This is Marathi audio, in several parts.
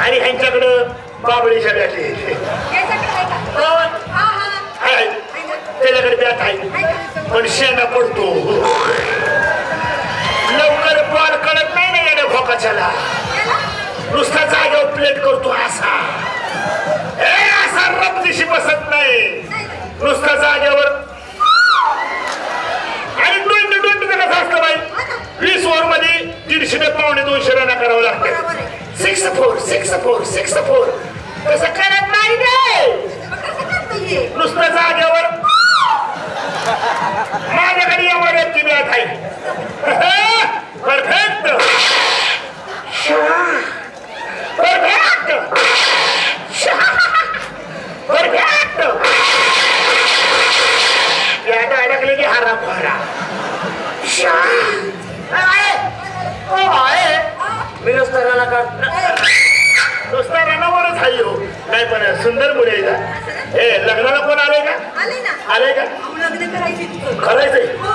आणि ह्यांच्याकडं बाबळी बॅटरी त्याच्याकडे बॅट आहे. पण शेणा पडतो. लवकर बॉल कळत नाही ना येणं भोकाच्याला. याला? नुसता जागेवर प्लेट करतो असा. ए असा रमदिशी बसत नाही नाही. नुसता जागेवर six four six four six four तसं करत नाही रे. नुसतं जागेवर. माझ्याकडे एवढ्याची बॅट आहे. परफेक्ट. परफेक्ट. परफेक्ट. बॅट अडकले की हरा भरा आहे हो नाही पण सुंदर मुले आहे ए लग्नाला कोण आले का? आले का. करायचंय? हो.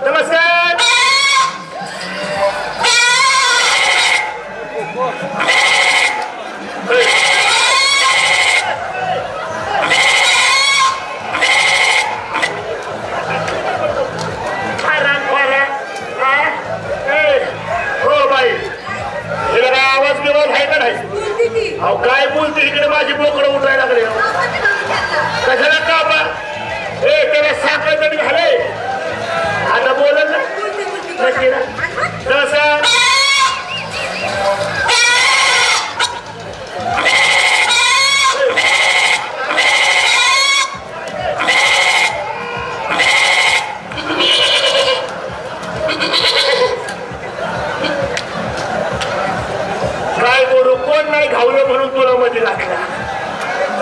नमस्कार. हा? हो आवाज बिवाज आहे का नाही. अहो काय बोलते इकडे माझी बोकडं उठायला नाही घावलं म्हणून तुला मध्ये लागला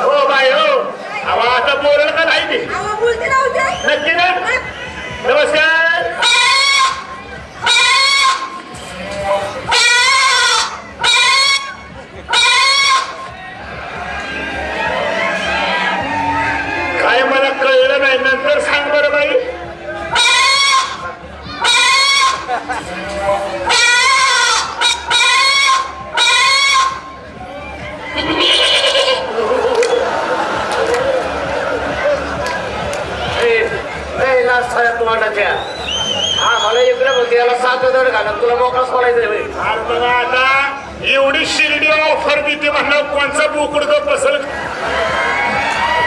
हो बाय हो. अहो आता बोलल का नाही ते. नक्की ना? नमस्कार. काय मला कळलं नाही? नंतर सांग बरं बाई. तोंडाच्या हा मला इकडे बोलते याला सात दर घालत तुला मोकळा सोडायचं रे बाई. अरे बघा आता एवढी शिर्डी ऑफर देते म्हणलं कोणचा बोकड तो बसल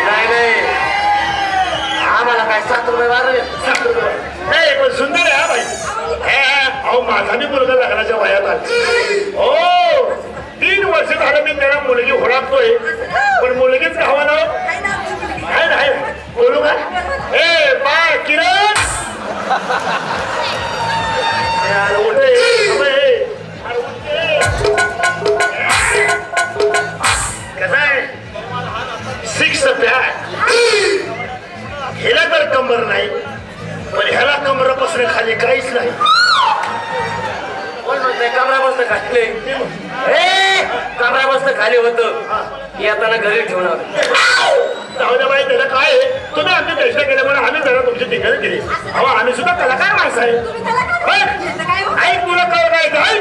नाही नाही. आम्हाला काय सात रुपये वाजले नाही पण सुंदर आहे हा बाई. हे, अहो माझा मी मुलगा लग्नाच्या वयात आला. हो तीन वर्ष झालं मी त्याला मुलगी होडाकतोय पण मुलगीच गावा ना काय नाव बोलू का? ए बा किरण! उठे. कसं आहे? सिक्स हिला तर कंबर नाही पण ह्याला कमर बसणे खाली काहीच नाही. कोण म्हणतंय? कमरा बसत खाली. ए कमरा बसत खाली होत. येताना घरी आलो. जाऊ द्या बाई ठिकाणी केली अहो आम्ही सुद्धा कलाकार माणसं आहे. हो? ऐक तुला कळ काय